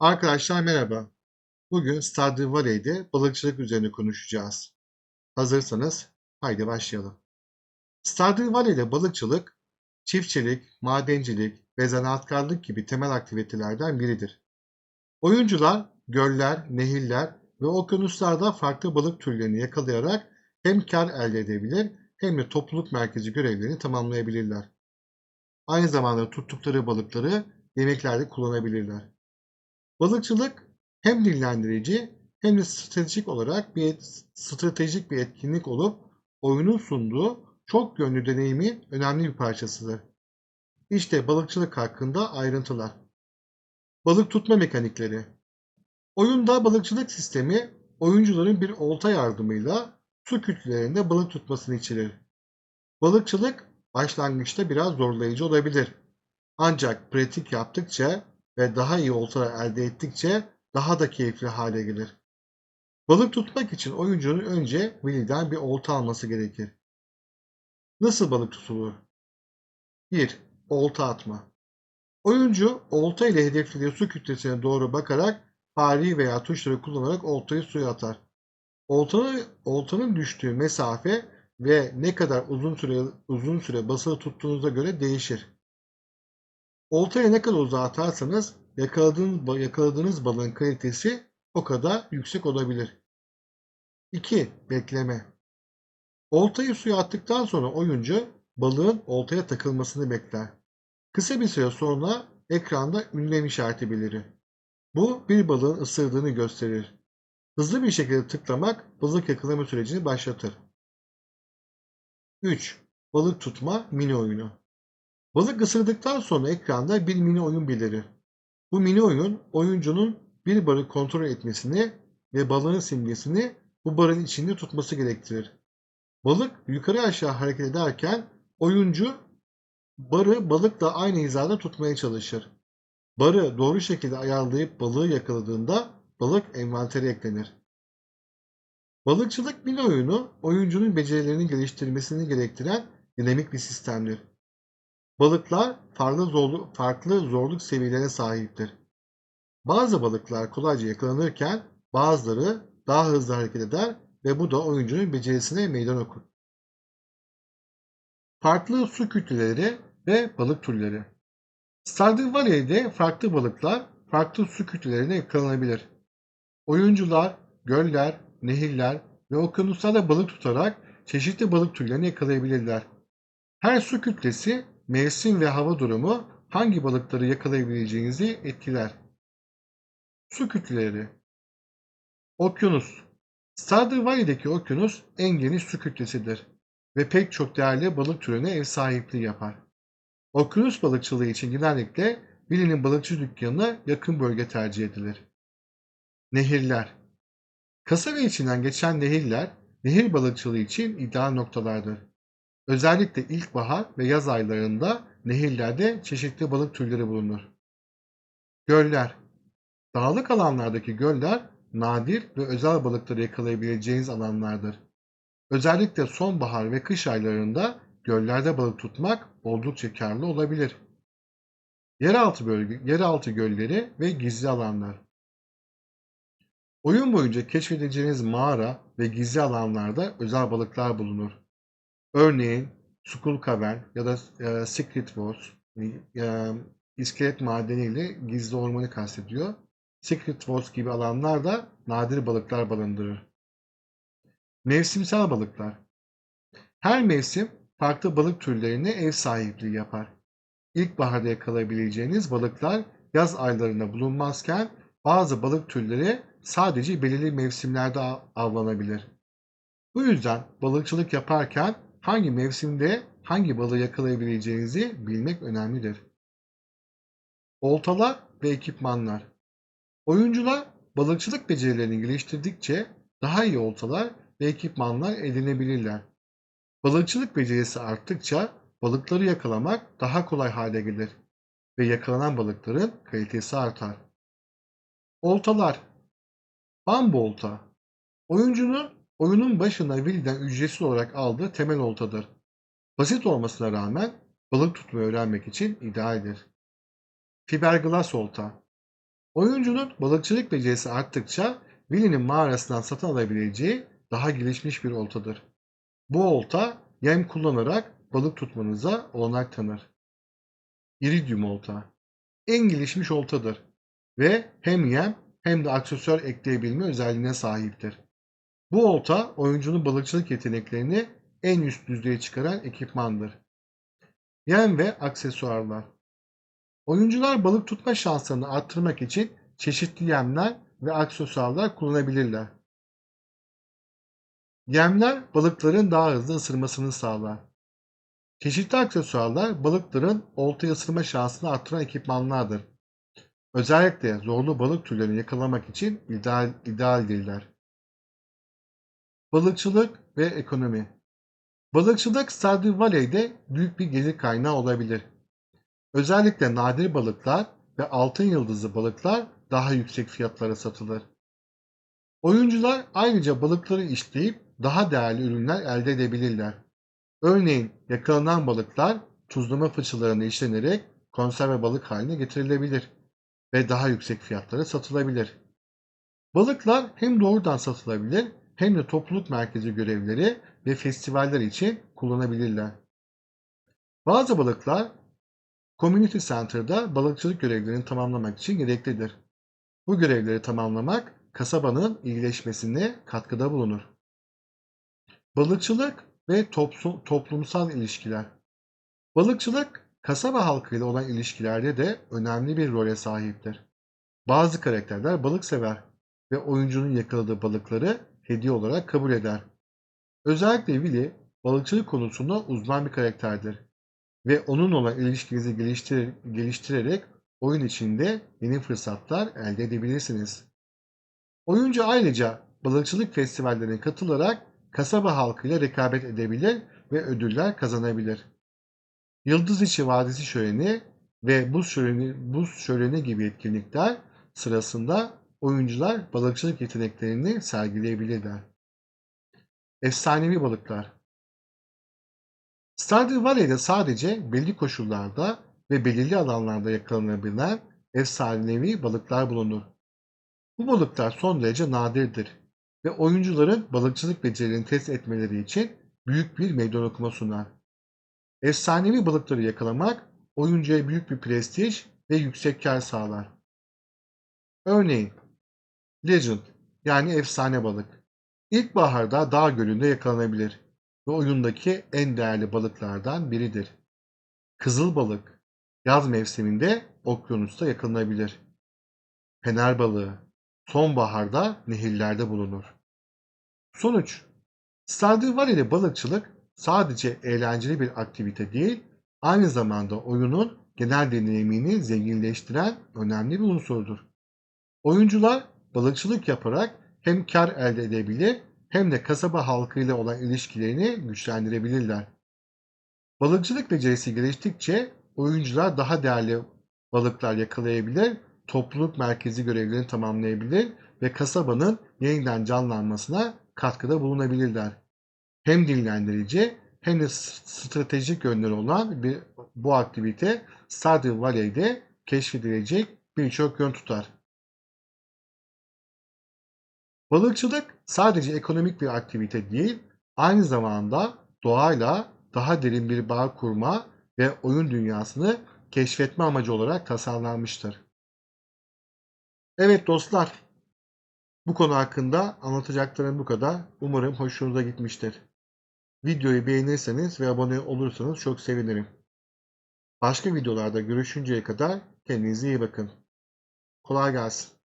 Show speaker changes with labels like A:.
A: Arkadaşlar merhaba. Bugün Stardew Valley'de balıkçılık üzerine konuşacağız. Hazırsanız haydi başlayalım. Stardew Valley'de balıkçılık, çiftçilik, madencilik ve zanaatkarlık gibi temel aktivitelerden biridir. Oyuncular göller, nehirler ve okyanuslarda farklı balık türlerini yakalayarak hem kar elde edebilir hem de topluluk merkezi görevlerini tamamlayabilirler. Aynı zamanda tuttukları balıkları yemeklerde kullanabilirler. Balıkçılık hem dinlendirici hem de stratejik olarak bir stratejik bir etkinlik olup oyunun sunduğu çok yönlü deneyimin önemli bir parçasıdır. İşte balıkçılık hakkında ayrıntılar. Balık tutma mekanikleri. Oyunda balıkçılık sistemi oyuncuların bir olta yardımıyla su kütlelerinde balık tutmasını içerir. Balıkçılık başlangıçta biraz zorlayıcı olabilir. Ancak pratik yaptıkça ve daha iyi oltalar elde ettikçe daha da keyifli hale gelir. Balık tutmak için oyuncunun önce Willy'den bir olta alması gerekir. Nasıl balık tutulur? 1. Olta atma. Oyuncu olta ile hedeflediği su kütlesine doğru bakarak fareyi veya tuşları kullanarak oltayı suya atar. Oltanın, oltanın düştüğü mesafe ve ne kadar uzun süre uzun süre basılı tuttuğunuza göre değişir. Oltaya ne kadar uzağa atarsanız yakaladığınız, yakaladığınız balığın kalitesi o kadar yüksek olabilir. 2. Bekleme. Oltayı suya attıktan sonra oyuncu balığın oltaya takılmasını bekler. Kısa bir süre sonra ekranda ünlem işareti belirir. Bu bir balığın ısırdığını gösterir. Hızlı bir şekilde tıklamak balık yakalama sürecini başlatır. 3. Balık tutma mini oyunu. Balık ısırdıktan sonra ekranda bir mini oyun belirir. Bu mini oyun oyuncunun bir barı kontrol etmesini ve balığın simgesini bu barın içinde tutması gerektirir. Balık yukarı aşağı hareket ederken oyuncu barı balıkla aynı hizada tutmaya çalışır. Barı doğru şekilde ayarlayıp balığı yakaladığında balık envantere eklenir. Balıkçılık mini oyunu oyuncunun becerilerini geliştirmesini gerektiren dinamik bir sistemdir. Balıklar farklı zorluk, farklı zorluk seviyelerine sahiptir. Bazı balıklar kolayca yakalanırken bazıları daha hızlı hareket eder ve bu da oyuncunun becerisine meydan okur. Farklı su kütleleri ve balık türleri. Valley'de farklı balıklar farklı su kütlelerine yakalanabilir. Oyuncular göller, nehirler ve okyanuslarda balık tutarak çeşitli balık türlerini yakalayabilirler. Her su kütlesi mevsim ve hava durumu hangi balıkları yakalayabileceğinizi etkiler. Su kütleleri Okyanus Valley'deki okyanus en geniş su kütlesidir ve pek çok değerli balık türüne ev sahipliği yapar. Okyanus balıkçılığı için genellikle Billy'nin balıkçı dükkanına yakın bölge tercih edilir. Nehirler Kasaba içinden geçen nehirler, nehir balıkçılığı için ideal noktalardır. Özellikle ilkbahar ve yaz aylarında nehirlerde çeşitli balık türleri bulunur. Göller Dağlık alanlardaki göller nadir ve özel balıkları yakalayabileceğiniz alanlardır. Özellikle sonbahar ve kış aylarında göllerde balık tutmak oldukça karlı olabilir. Yeraltı bölge, yeraltı gölleri ve gizli alanlar. Oyun boyunca keşfedeceğiniz mağara ve gizli alanlarda özel balıklar bulunur. Örneğin Skull Cavern ya da e, Secret Wars e, iskelet madeniyle gizli ormanı kastediyor. Secret Wars gibi alanlarda nadir balıklar barındırır. Mevsimsel balıklar Her mevsim farklı balık türlerine ev sahipliği yapar. İlkbaharda yakalayabileceğiniz balıklar yaz aylarında bulunmazken bazı balık türleri sadece belirli mevsimlerde avlanabilir. Bu yüzden balıkçılık yaparken hangi mevsimde hangi balığı yakalayabileceğinizi bilmek önemlidir. Oltalar ve ekipmanlar Oyuncular balıkçılık becerilerini geliştirdikçe daha iyi oltalar ve ekipmanlar edinebilirler. Balıkçılık becerisi arttıkça balıkları yakalamak daha kolay hale gelir ve yakalanan balıkların kalitesi artar. Oltalar Bambu olta Oyuncunun oyunun başında Will'den ücretsiz olarak aldığı temel oltadır. Basit olmasına rağmen balık tutmayı öğrenmek için idealdir. Fiberglass olta Oyuncunun balıkçılık becerisi arttıkça Willy'nin mağarasından satın alabileceği daha gelişmiş bir oltadır. Bu olta yem kullanarak balık tutmanıza olanak tanır. İridium olta en gelişmiş oltadır ve hem yem hem de aksesuar ekleyebilme özelliğine sahiptir. Bu olta oyuncunun balıkçılık yeteneklerini en üst düzeye çıkaran ekipmandır. Yem ve aksesuarlar Oyuncular balık tutma şanslarını arttırmak için çeşitli yemler ve aksesuarlar kullanabilirler. Yemler balıkların daha hızlı ısırmasını sağlar. Çeşitli aksesuarlar balıkların oltayı ısırma şansını arttıran ekipmanlardır. Özellikle zorlu balık türlerini yakalamak için ideal, idealdirler. Balıkçılık ve ekonomi Balıkçılık Stardew Valley'de büyük bir gelir kaynağı olabilir. Özellikle nadir balıklar ve altın yıldızlı balıklar daha yüksek fiyatlara satılır. Oyuncular ayrıca balıkları işleyip daha değerli ürünler elde edebilirler. Örneğin yakalanan balıklar tuzlama fıçılarına işlenerek konserve balık haline getirilebilir ve daha yüksek fiyatlara satılabilir. Balıklar hem doğrudan satılabilir hem de topluluk merkezi görevleri ve festivaller için kullanabilirler. Bazı balıklar Community Center'da balıkçılık görevlerini tamamlamak için gereklidir. Bu görevleri tamamlamak kasabanın iyileşmesine katkıda bulunur. Balıkçılık ve toplumsal ilişkiler Balıkçılık kasaba halkıyla olan ilişkilerde de önemli bir role sahiptir. Bazı karakterler balık sever ve oyuncunun yakaladığı balıkları hediye olarak kabul eder. Özellikle Willy balıkçılık konusunda uzman bir karakterdir ve onun olan ilişkinizi geliştir geliştirerek oyun içinde yeni fırsatlar elde edebilirsiniz. Oyuncu ayrıca balıkçılık festivallerine katılarak kasaba halkıyla rekabet edebilir ve ödüller kazanabilir. Yıldız içi Vadisi şöleni ve buz şöleni, buz şöleni gibi etkinlikler sırasında oyuncular balıkçılık yeteneklerini sergileyebilirler. Efsanevi balıklar Stardew Valley'de sadece belli koşullarda ve belirli alanlarda yakalanabilen efsanevi balıklar bulunur. Bu balıklar son derece nadirdir ve oyuncuların balıkçılık becerilerini test etmeleri için büyük bir meydan okuma sunar. Efsanevi balıkları yakalamak oyuncuya büyük bir prestij ve yüksek kar sağlar. Örneğin Legend yani efsane balık. İlkbaharda dağ gölünde yakalanabilir ve oyundaki en değerli balıklardan biridir. Kızıl balık yaz mevsiminde okyanusta yakalanabilir. Fener balığı sonbaharda nehirlerde bulunur. Sonuç Valley'de balıkçılık sadece eğlenceli bir aktivite değil, aynı zamanda oyunun genel deneyimini zenginleştiren önemli bir unsurdur. Oyuncular balıkçılık yaparak hem kar elde edebilir hem de kasaba halkıyla olan ilişkilerini güçlendirebilirler. Balıkçılık becerisi geliştikçe oyuncular daha değerli balıklar yakalayabilir, topluluk merkezi görevlerini tamamlayabilir ve kasabanın yeniden canlanmasına katkıda bulunabilirler. Hem dinlendirici hem de stratejik yönleri olan bir bu aktivite Stardew Valley'de keşfedilecek birçok yön tutar. Balıkçılık sadece ekonomik bir aktivite değil, aynı zamanda doğayla daha derin bir bağ kurma ve oyun dünyasını keşfetme amacı olarak tasarlanmıştır. Evet dostlar, bu konu hakkında anlatacaklarım bu kadar. Umarım hoşunuza gitmiştir. Videoyu beğenirseniz ve abone olursanız çok sevinirim. Başka videolarda görüşünceye kadar kendinize iyi bakın. Kolay gelsin.